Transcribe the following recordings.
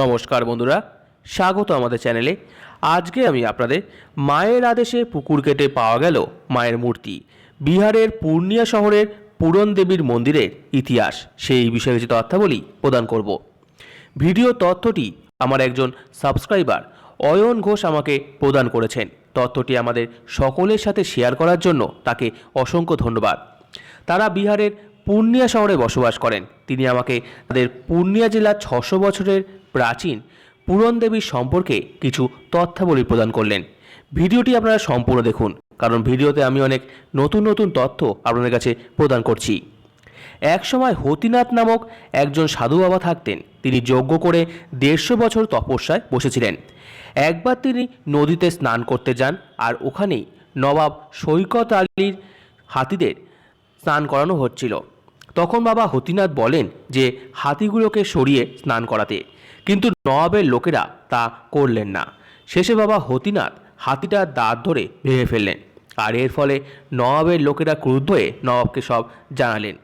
নমস্কার বন্ধুরা, স্বাগত আমাদের চ্যানেলে। আজকে আমি আপনাদের মায়ের আদেশে পুকুর কেটে পাওয়া গেল মায়ের মূর্তি। বিহারের পূর্ণিয়া শহরের পূরণ দেবীর মন্দিরের ইতিহাস, সেই বিষয়ে কিছু তথ্যাবলী প্রদান করব। ভিডিও তথ্যটি আমার একজন সাবস্ক্রাইবার অয়ন ঘোষ আমাকে প্রদান করেছেন। তথ্যটি আমাদের সকলের সাথে শেয়ার করার জন্য তাকে অসংখ্য ধন্যবাদ। তারা বিহারের পূর্ণিয়া শহরে বসবাস করেন। তিনি আমাকে তাদের পূর্ণিয়া জেলার ছশো বছরের প্রাচীন পূরণ দেবীর সম্পর্কে কিছু তথ্যাবলী প্রদান করলেন। ভিডিওটি আপনারা সম্পূর্ণ দেখুন, কারণ ভিডিওতে আমি অনেক নতুন নতুন তথ্য আপনাদের কাছে প্রদান করছি। একসময় হতিনাথ নামক একজন সাধু বাবা থাকতেন। তিনি যজ্ঞ করে দেড়শো বছর তপস্যায় বসেছিলেন। একবার তিনি নদীতে স্নান করতে যান আর ওখানেই নবাব সৈকত আলীর হাতিদের স্নান করানো হচ্ছিল। তখন বাবা হতিনাথ বলেন যে হাতিগুলোকে সরিয়ে স্নান করাতে। কিন্তু নবাবের লোকেরা তা করলেন না। শেষে বাবা হতিনাথ হাতিটার দাঁত ধরে ভেঙে ফেললেন। আর এর ফলে নবাবের লোকেরা ক্রুদ্ধ হয়ে নবাবকে সব জানালেন।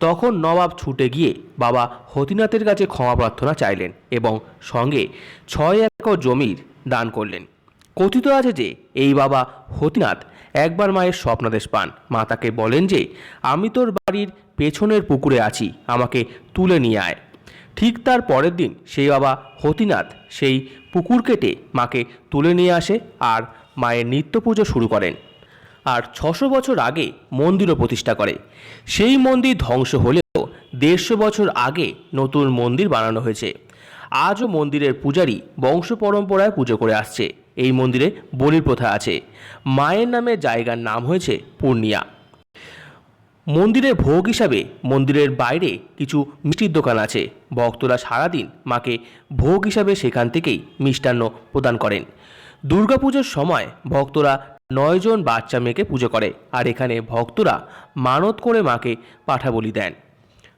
তখন নবাব ছুটে গিয়ে বাবা হতিনাথের কাছে ক্ষমা প্রার্থনা চাইলেন এবং সঙ্গে ছয় একর জমির দান করলেন। কথিত আছে যে, এই বাবা হতিনাথ একবার মায়ের স্বপ্নাদেশ পান। মা তাকে বলেন যে, আমি তোর বাড়ির পেছনের পুকুরে আছি, আমাকে তুলে নিয়ে আয়। ঠিক তার পরের দিন সেই বাবা হতিনাথ সেই পুকুর কেটে মাকে তুলে নিয়ে আসে আর মায়ের নিত্য পুজো শুরু করেন। আর ছশো বছর আগে মন্দিরও প্রতিষ্ঠা করে। সেই মন্দির ধ্বংস হলেও দেড়শো বছর আগে নতুন মন্দির বানানো হয়েছে। আজও মন্দিরের পূজারী বংশ পরম্পরায় পুজো করে আসছে। এই মন্দিরে বলির প্রথা আছে। মায়ের নামে জায়গার নাম হয়েছে পূর্ণিয়া। মন্দিরের ভোগ হিসাবে মন্দিরের বাইরে কিছু মিষ্টির দোকান আছে। ভক্তরা সারাদিন মাকে ভোগ হিসাবে সেখান থেকেই মিষ্টান্ন প্রদান করেন। দুর্গাপুজোর সময় ভক্তরা নয়জন বাচ্চা মেয়েকে পুজো করে। আর এখানে ভক্তরা মানত করে মাকে পাঠা বলি দেন।